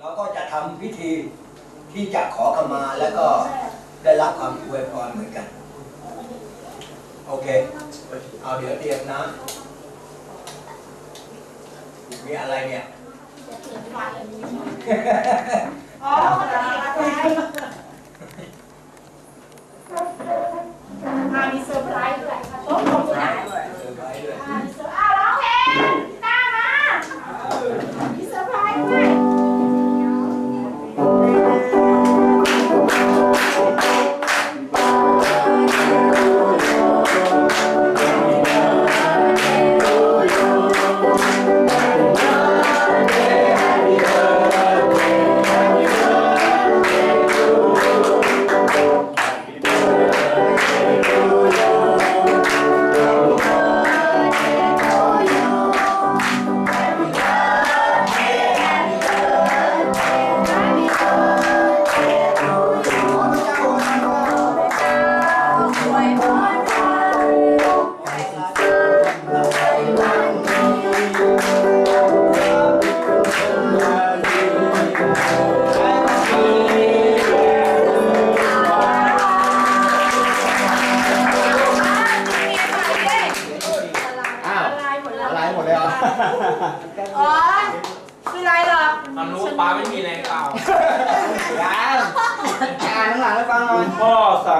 เราก็จะทำพิธีที่จะขอขมาแล้วก็ได้รับความอวยพรเหมือนกัน โอเค เอาเดี๋ยวเตรียมนะ มีอะไรเนี่ย อ๋อ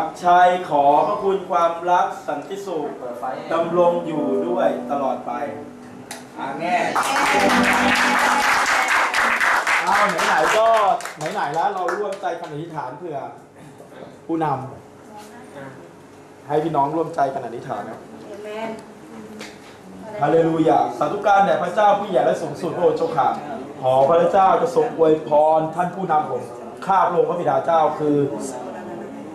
ศักดิ์ชัยขอพระคุณความรักสันติสุขดำรงอยู่ด้วยตลอดไปอ่าแง่เอาไหนๆก็ไหนๆแล้วเราร่วมใจกันอธิษฐานเพื่อผู้นำให้พี่น้องร่วมใจกันอธิษฐานนะเอเมนฮาเลลูยาสาธุการแด่พระเจ้าผู้ใหญ่และสูงสุดพระองค์เจ้าค่ะขอพระเจ้าจะทรงอวยพรท่านผู้นำผมข้าพระองค์พระบิดาเจ้าคือ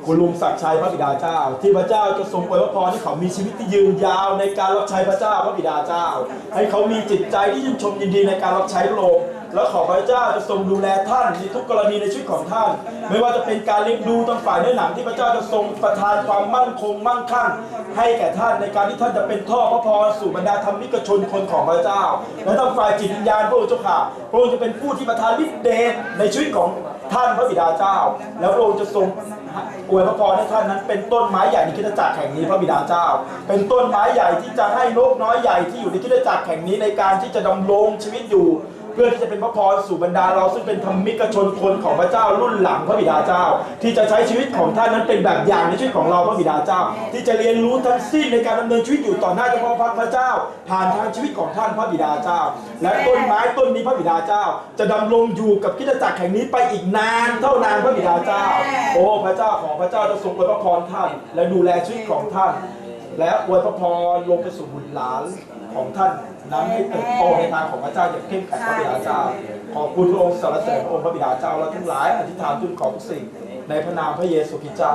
คุณลุงศักดิ์ชัยพระบิดาเจ้า ที่พระเจ้าจะทรงอวยพรให้เขามีชีวิตที่ยืนยาวในการรับใช้พระเจ้าพระบิดาเจ้า ให้เขามีจิตใจที่ชื่นชมยินดีในการรับใช้พระองค์และขอพระเจ้าจะทรงดูแลท่านในทุกกรณีในชีวิตของท่าน ไม่ว่าจะเป็นการเลี้ยงดูทางฝ่ายเนื้อหนังที่พระเจ้าจะทรงประทานความมั่นคงมั่งคั่ง ให้แก่ท่านในการที่ท่านจะเป็นท่อพระพรสู่บรรดาธรรมิกชนคนของพระเจ้า และทางฝ่ายจิตวิญญาณพระองค์เจ้าค่ะพระองค์จะเป็นผู้ที่ประทานฤทธิ์เดชในชีวิตของท่านพระบิดาเจ้า แล้วพระองค์จะทรง อวยพระพรให้ท่านนั้นเป็นต้นไม้ใหญ่ในคิดจักรแห่งนี้พระบิดาเจ้า เป็นต้นไม้ใหญ่ที่จะให้นกน้อยใหญ่ที่อยู่ในคิดจักรแห่งนี้ในการที่จะดำรงชีวิตอยู่ เพื่อที่จะเป็นพระพรสู่บรรดาเราซึ่งเป็นธรรมิกชนคนของพระเจ้ารุ่นหลังพระบิดาเจ้า ที่จะใช้ชีวิตของท่านนั้นเป็นแบบอย่างในชีวิตของเราพระบิดาเจ้า ที่จะเรียนรู้ทั้งสิ้นในการดำเนินชีวิตอยู่ต่อหน้าเจ้าพ่อพระเจ้า ผ่านทางชีวิตของท่านพระบิดาเจ้า และต้นไม้ต้นนี้พระบิดาเจ้า จะดำรงอยู่กับคริสตจักรแห่งนี้ไปอีกนานเท่านานพระบิดาเจ้า โอ้พระเจ้าของพระเจ้าจะทรงอวยพระพรท่าน และดูแลชีวิตของท่าน และอวยพระพรลงไปสู่บุตรหลานของท่าน นั้นให้เติบโตในทางของพระเจ้าอย่างเข้มแข็งพระบิดาเจ้า ขอบคุณพระองค์สรรเสริญพระองค์พระบิดาเจ้าและทั้งหลายอธิษฐานทุนของทุกสิ่ง ในพระนามพระเยซูคริสต์เจ้า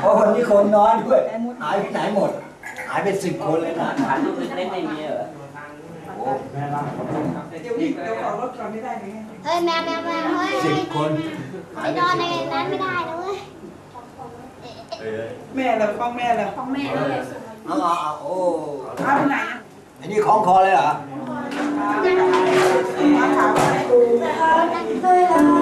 เพราะวันนี้คนน้อยด้วยหายไปไหนหมด หายไปสิบคนเลยนะถ่ายรูปเล่นๆไม่มีเหรอแม่นั่งขอบคุณเดี๋ยวพี่เดี๋ยวขอรถก่อนไม่ได้ไหมเฮ้ยแมวแมวแมวเฮ้ยสิบคนไปนอนในนั้นไม่ได้นะ เว้ยแม่เราฟ้องแม่เราของแม่เลยเอาเอาเอาโอ้เอาไปไหนอะอันนี้ของคอเลยเหรอ มาถามอะไร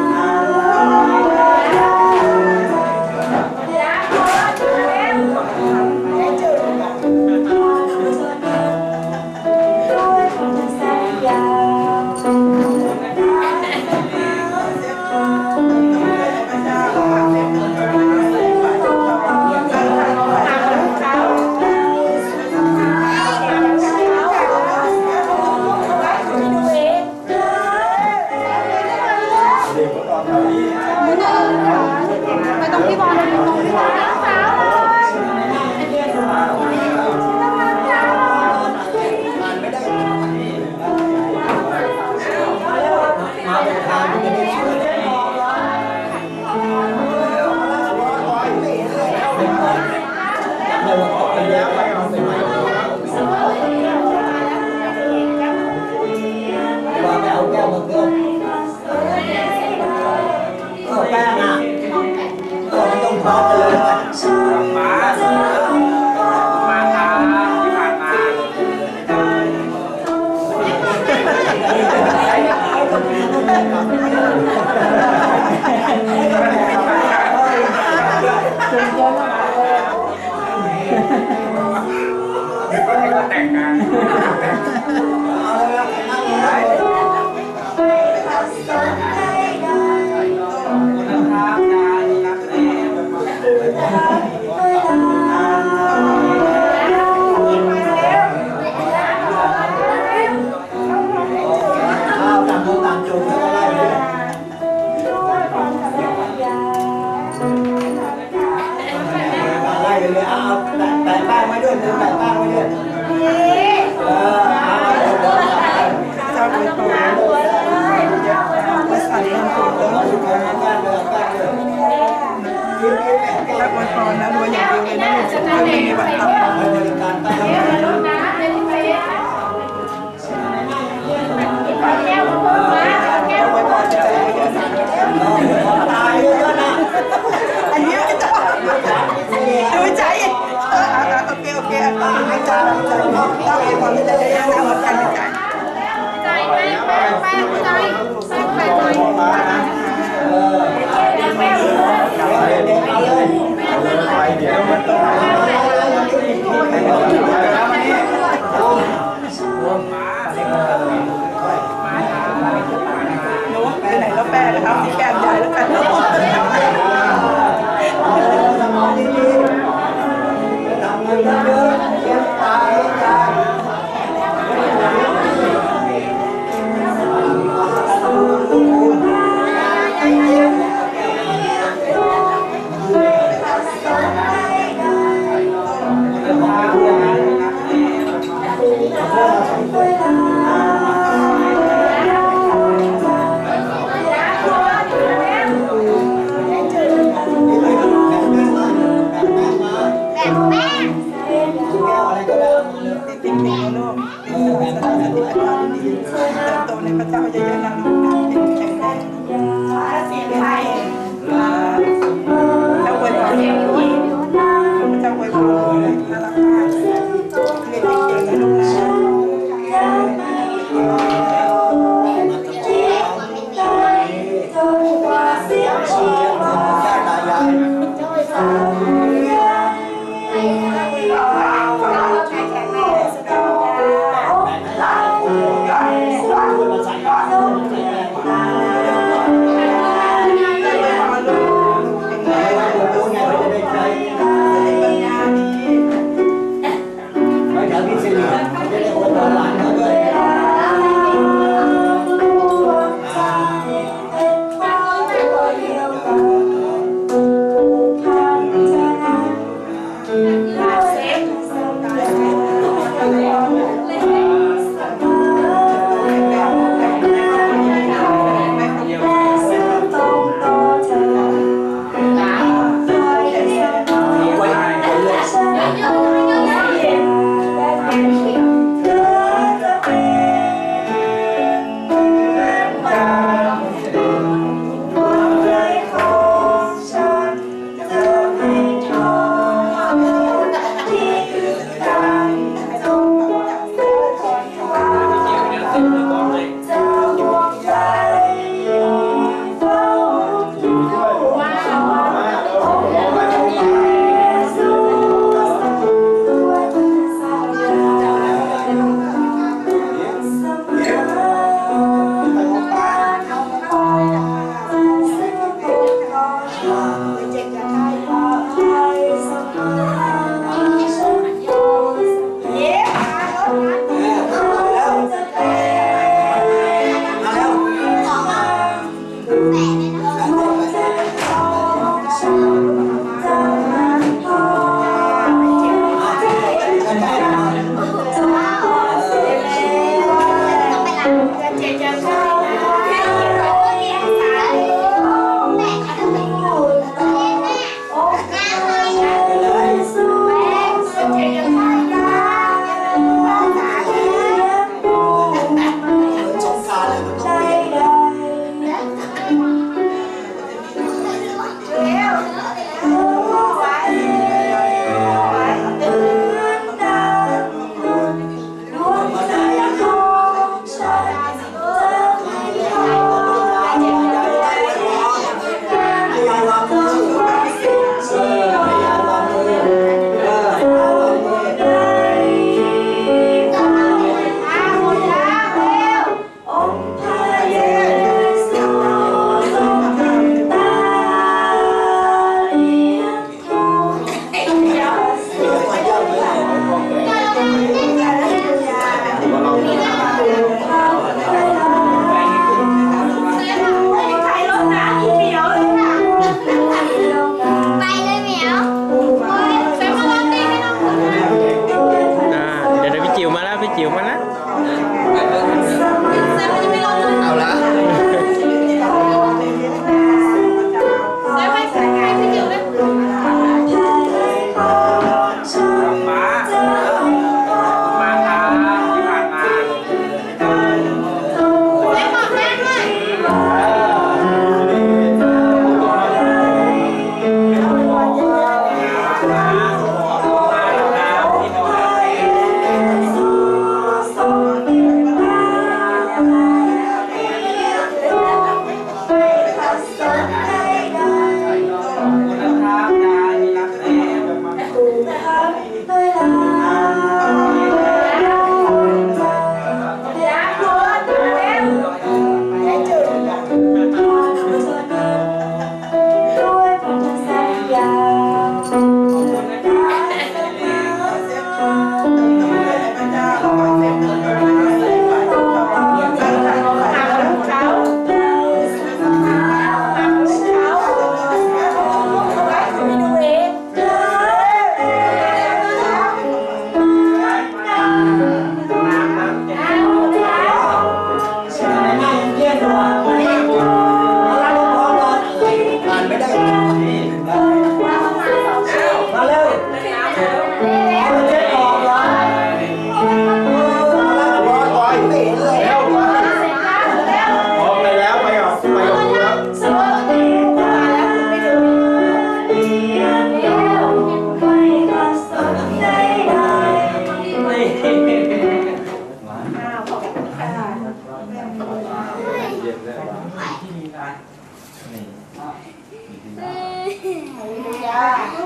Ciuman lah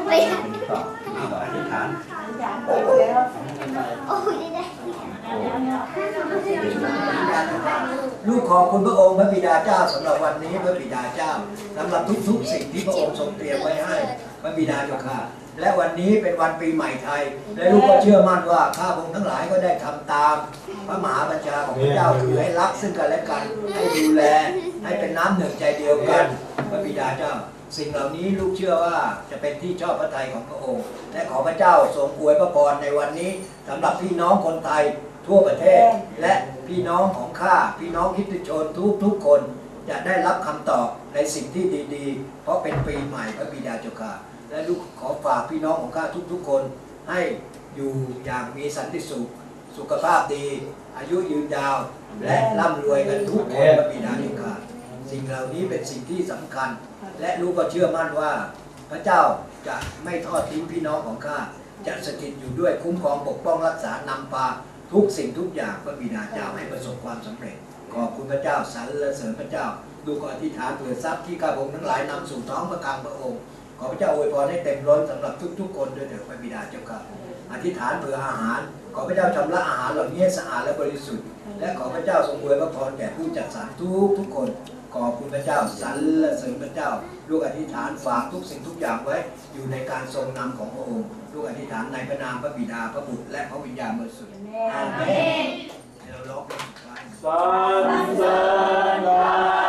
ไปเออธิษฐานโอ้ยได้ลูกขอบคุณพระองค์พระบิดาเจ้าสำหรับวันนี้พระบิดาเจ้าสำหรับทุกๆสิ่งที่พระองค์ทรงเตรียมไว้ให้พระบิดาเจ้าค่ะ และวันนี้เป็นวันปีใหม่ไทย และลูกก็เชื่อมั่นว่าข้าพงทั้งหลายก็ได้ทำตาม พระมหาบัญชาของพระเจ้าคือให้รักซึ่งกันและกันให้ดูแลให้เป็นน้ำหนึ่งใจเดียวกัน เจ้า สิ่งเหล่านี้ลูกเชื่อว่าจะเป็นที่ชอบพระทัยของพระองค์ และขอพระเจ้าทรงอวยพระพรในวันนี้สำหรับพี่น้องคนไทยทั่วประเทศ และพี่น้องของข้าพี่น้องคริสตชนทุกทุกคนจะได้รับคำตอบในสิ่งที่ดีๆ เพราะเป็นปีใหม่พระบิดาเจ้าค่ะและลูกขอฝากพี่น้องของข้าทุกๆคนให้อยู่อย่างมีสันติสุข สุขภาพดี อายุยืนยาว และร่ำรวยกันทุกคนพระบิดาเจ้าค่ะ สิ่งเหล่านี้เป็นสิ่งที่สำคัญ และลูกก็เชื่อมั่นว่า พระเจ้าจะไม่ทอดทิ้งพี่น้องของข้าจะสถิตอยู่ด้วยคุ้มครองปกป้องรักษานำพาทุกสิ่งทุกอย่างพระบิดาเจ้าให้ประสบความสำเร็จขอบคุณพระเจ้าสรรเสริญพระเจ้า ดูกอธิษฐานเผื่อทรัพย์ที่ข้าพงทั้งหลายนำสู่ท้องพระคลังพระองค์ขอพระเจ้าอวยพรให้เต็มล้นสำหรับทุก ๆ คนด้วยเถิดพระบิดาเจ้าค่ะอธิษฐานเผื่ออาหาร ขอพระเจ้าชำระอาหารเหล่านี้ให้สะอาดและบริสุทธิ์ และขอพระเจ้าทรงอวยพระพรแก่ผู้จัดสรรทุกทุกๆคนขอบคุณพระเจ้าสรรเสริญพระเจ้า ลูกอธิษฐานฝากทุกสิ่งทุกอย่างไว้ อยู่ในการทรงนำของพระองค์ ลูกอธิษฐานในพระนามพระบิดาพระบุตรและพระวิญญาณบริสุทธิ์อาเมนให้เราร้องเพลงสุดท้ายสรรเสริญ